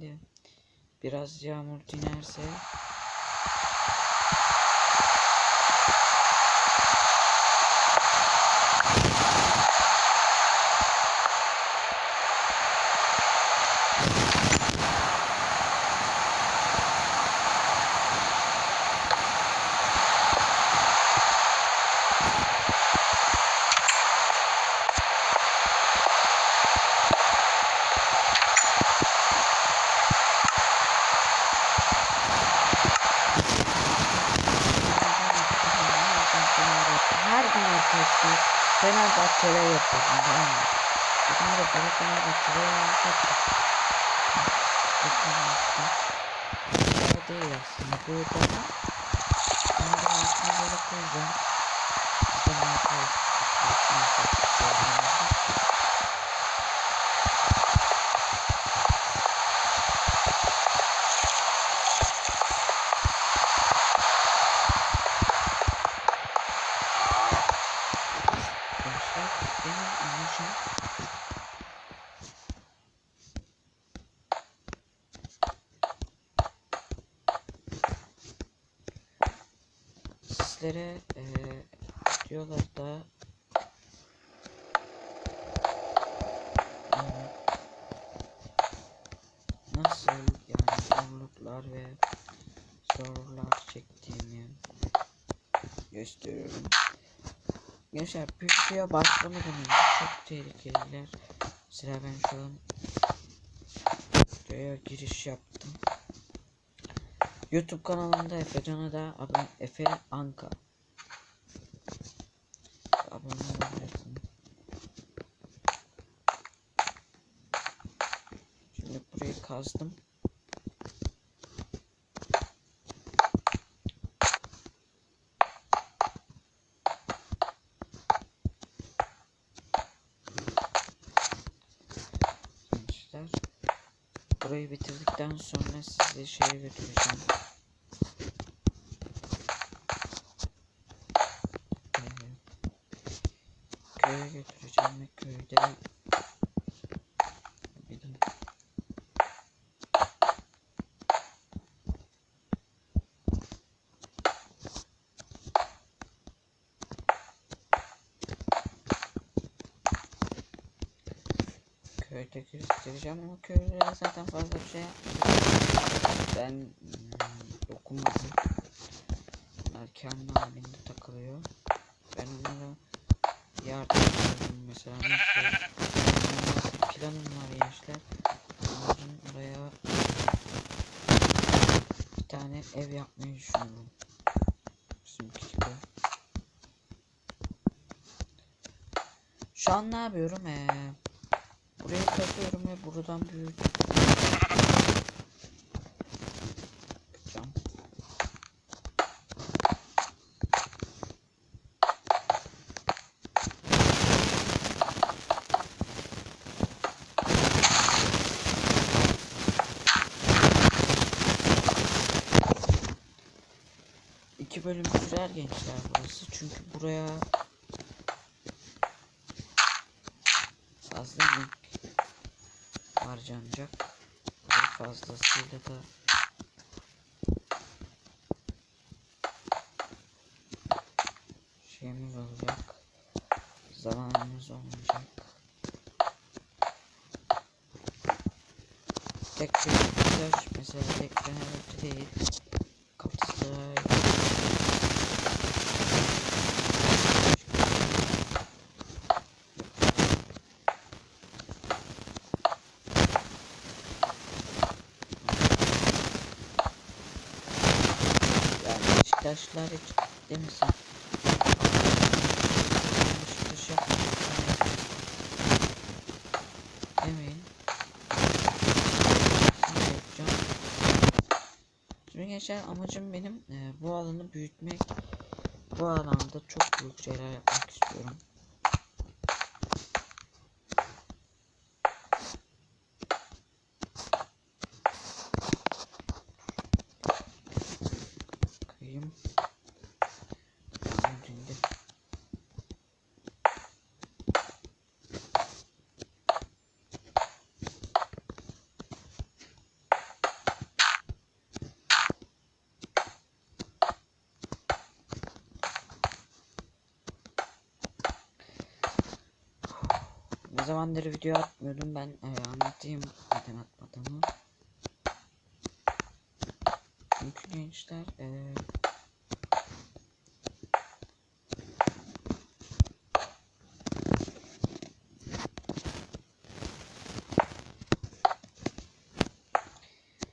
şimdi. Biraz yağmur dinerse her gün arkadaşlar Fenerbahçe'de yapıyordum tamam mı? Bizim de para Fenerbahçe'de yapıyordum. Böyle değil aslında. Burada da bunları altına böyle koyacağım. İşte ne yapıyoruz? Arkadaşlar benim amacım sizlere eee diyorlar da eee, nasıl yani zorluklar ve zorluklar çektiğimi gösteriyorum. Gençler videoya başlamadan önce çok tehlikeliler. Mesela ben şu an videoya giriş yaptım. YouTube kanalımda Efe Can'a da abone Efe Anka. Abone olabilirsin. Şimdi burayı kazdım. Gençler. Bitirdikten sonra sizi şeye götüreceğim. Ee, köye götüreceğim ve köyde bir dakika. Köyde göstereceğim ama köylere zaten fazla bir şey. Ben hmm, okumadım. Bunlar kendi halinde takılıyor. Ben onlara yardım ediyorum mesela nasıl planım var gençler. Onların oraya bir tane ev yapmayı düşünüyorum. Bizimki. Şu an ne yapıyorum? Ee, burayı kazıyorum ve buradan yapacağım. İki bölüm sürer gençler burası çünkü buraya fazla link harcanacak ve fazlasıyla da şeyimiz olacak zamanımız olmayacak. Tek bir mesaj mesela tek Fenerbahçe değil Galatasaray Beşiktaşlar hiç yapacağım. Şimdi gençler amacım benim e, bu alanı büyütmek. Bu alanda çok büyük şeyler yapmak istiyorum. Kıyım. Şimdi. Ne zamandır video atmıyordum ben e, anlatayım neden atmadığımı. Çünkü gençler e,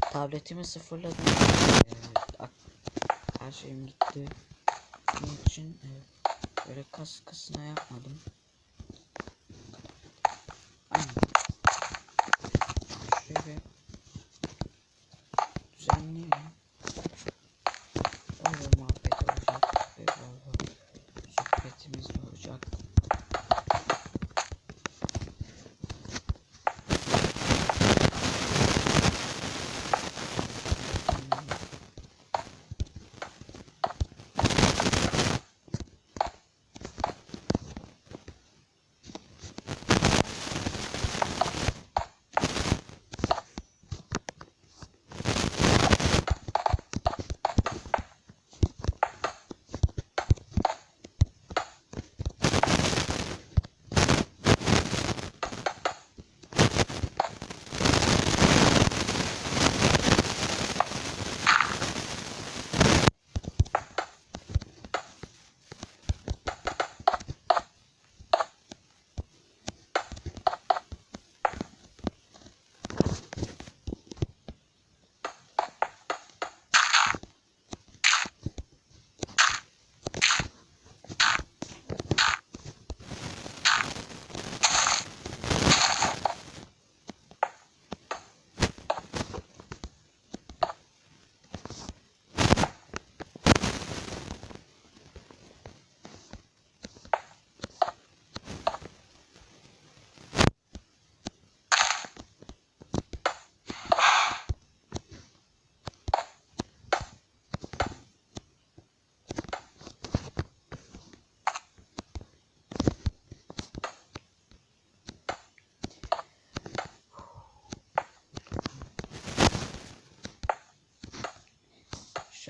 tabletimi sıfırladım. E, her şeyim gitti. Bunun için e, böyle kas kasına yapmadım.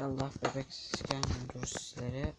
İnşallah bebeksiz gelmiyordur sizlere.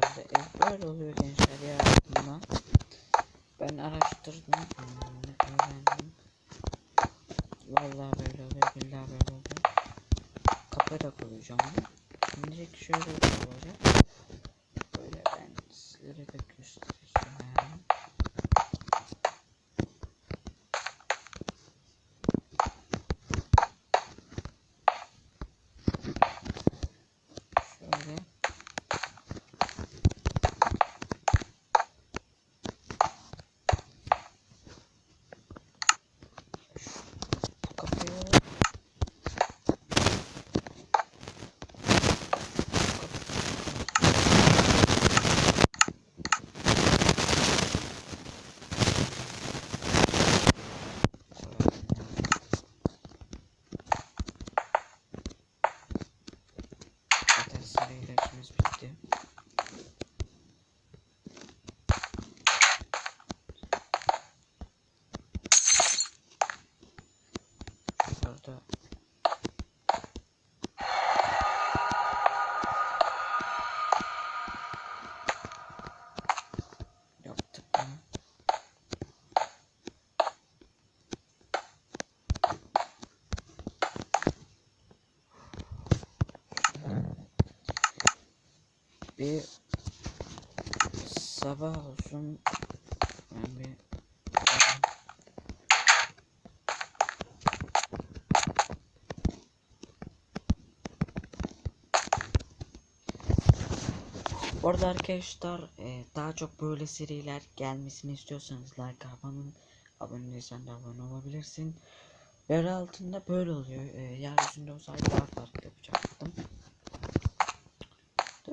Yapıyorum böyle. E, böyle oluyor gençler ya buna. Ben araştırdım. Öğrendim. Vallahi böyle oluyor. Billahi böyle oluyor. Kapıya koyacağım. Şimdilik şöyle olacak. Böyle ben sizlere de göstereceğim. Şöyle. Bu kapıyı burada yaptık bunu. Bir sabah olsun ben bir Bu arada arkadaşlar e, daha çok böyle seriler gelmesini istiyorsanız like abonun abone değilsen de abone olabilirsin. Yer altında böyle oluyor. E, yeryüzünde olsaydı daha farklı yapacaktım.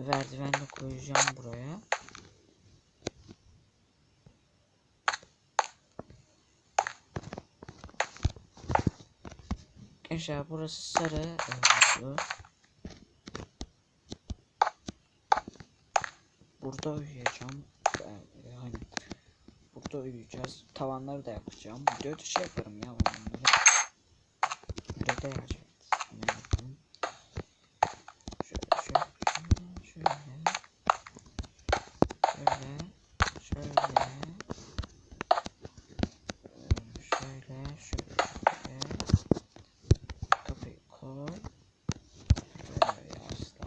Merdiven de koyacağım buraya. Gençler burası sarı oldu. Burada uyuyacağım. Yani burada uyuyacağız. Tavanları da yapacağım. Videoda şey yaparım ya onları. Videoda yapacağız. Ne yapalım? Şöyle şöyle şöyle şöyle şöyle şöyle şöyle şöyle kapıyı koy. Böyle yasla.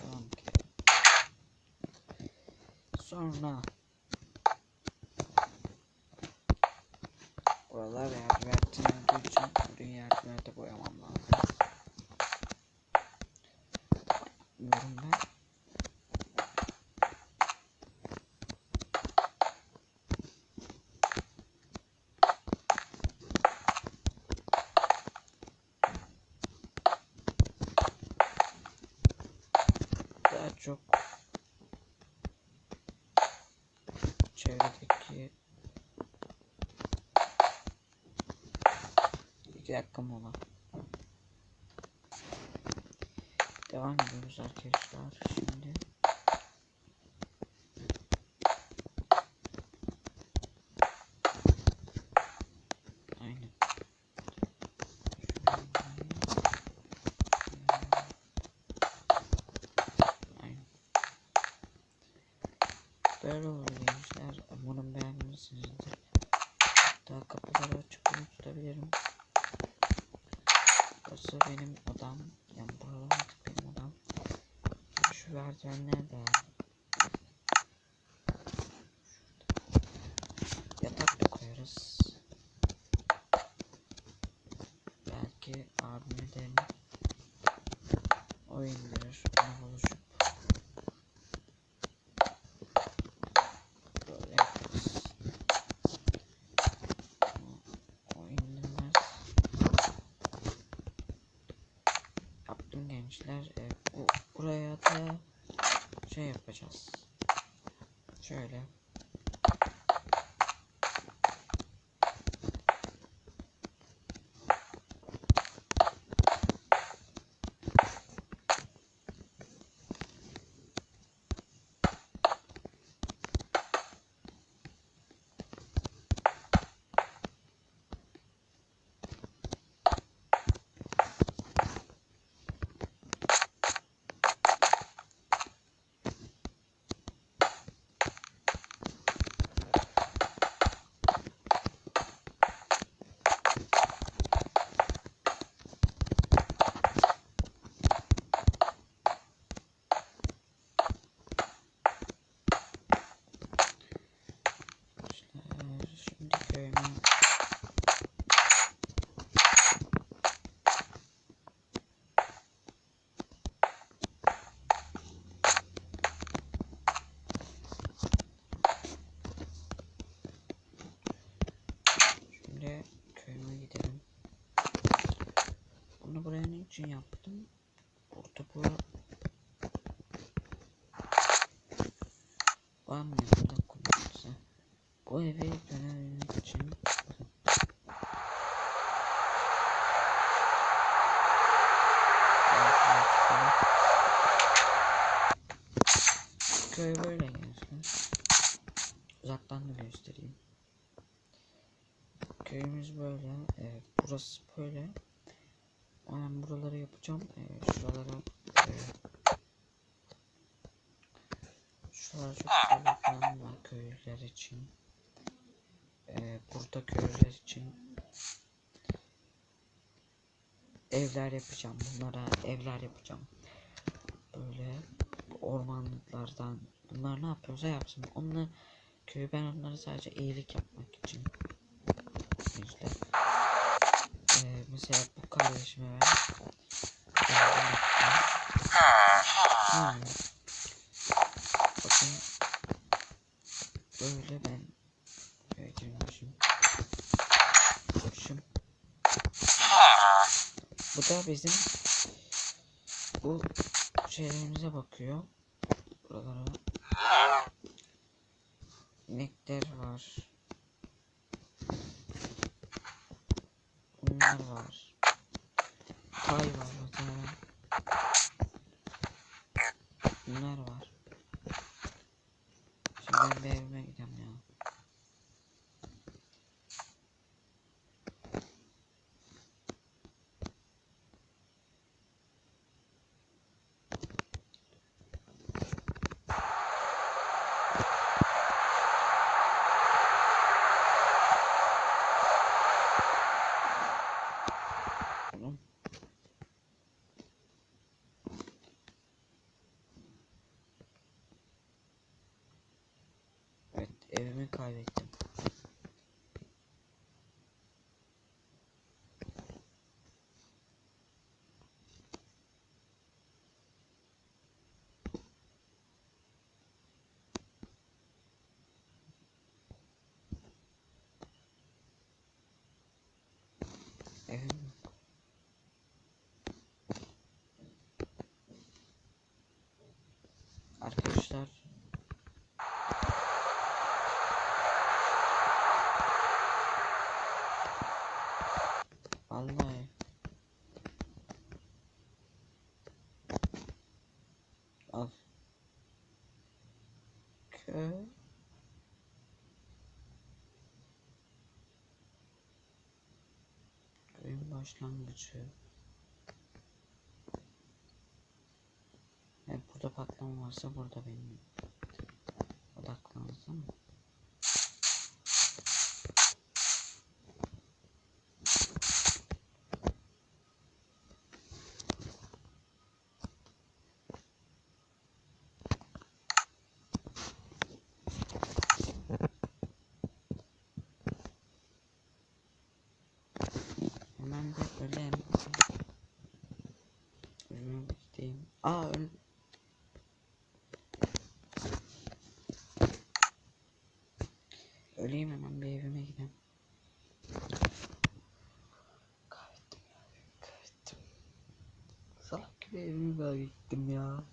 Tamam ki. Sonra Buralar merdiven olduğu için burayı merdiven boyamam lazım. Yorum. Daha çok çevredeki iki dakika mola. Devam ediyoruz arkadaşlar şimdi. Aynen. Aynen. Böyle olur gençler. Umarım beğenmişsinizdir. Daha kapıları açık tutabilirim. Burası benim odam. Yani buralar artık benim odam. Şu merdivenler de yatak da koyarız. Belki abime de o indirir. Ona buluşup böyle yaparız. O, o indirmez. Yaptım gençler. E, bu, buraya da şey yapacağız. Şöyle. Gençler, Şimdi köyüme gidelim. Bunu buraya ne için yaptım? Burada bu mı burada kullanırsa? Bu eve dönebilmek için Köy böyle gençler. Uzaktan da göstereyim. köyümüz böyle. Ee, burası böyle. Ben buraları yapacağım. Ee, şuralara e, şuralara çok güzel plan var köylüler için. Burada köylüler için evler yapacağım. Bunlara evler yapacağım. Böyle ormanlıklardan bunlar ne yapıyorsa yapsın. Onlar köyü ben onlara sadece iyilik yapmak için işte ee, mesela bu kardeşime ben yardım ettim. Hmm. Bakın böyle ben köye girmişim. Girmişim. Bu da bizim bu şeylerimize bakıyor. Buralara inekler var. Bunlar var. Tay var mesela. Bunlar var. Şimdi ben bir evime gideceğim Arkadaşlar. Vallahi. Al. Köy Köyün başlangıcı burada patlama varsa burada benim odaklanırsam mı? Hemen de öleyim. Ölmek isteyeyim. Aa öl. Öleyim hemen bir evime gideyim. Kaybettim ya. Kaybettim. Salak gibi evimi kaybettim ya.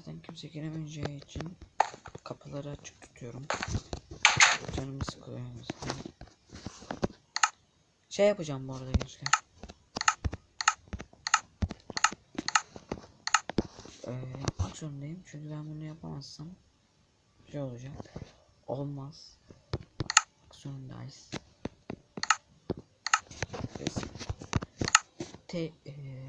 Zaten kimse giremeyeceği için kapıları açık tutuyorum. Canımı sıkılıyor. Şey yapacağım bu arada gençler. Ee, yapmak zorundayım çünkü ben bunu yapamazsam şey olacak. Olmaz. Yapmak zorundayız. Te ee,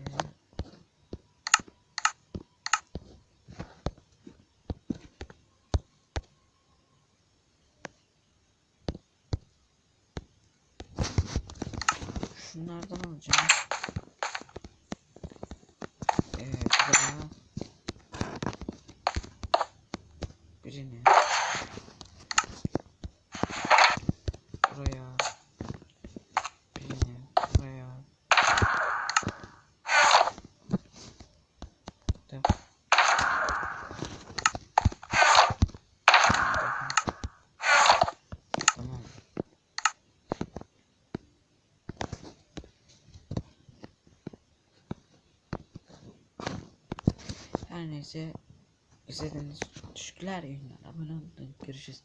sizga из этой штуки ларина абонент пишет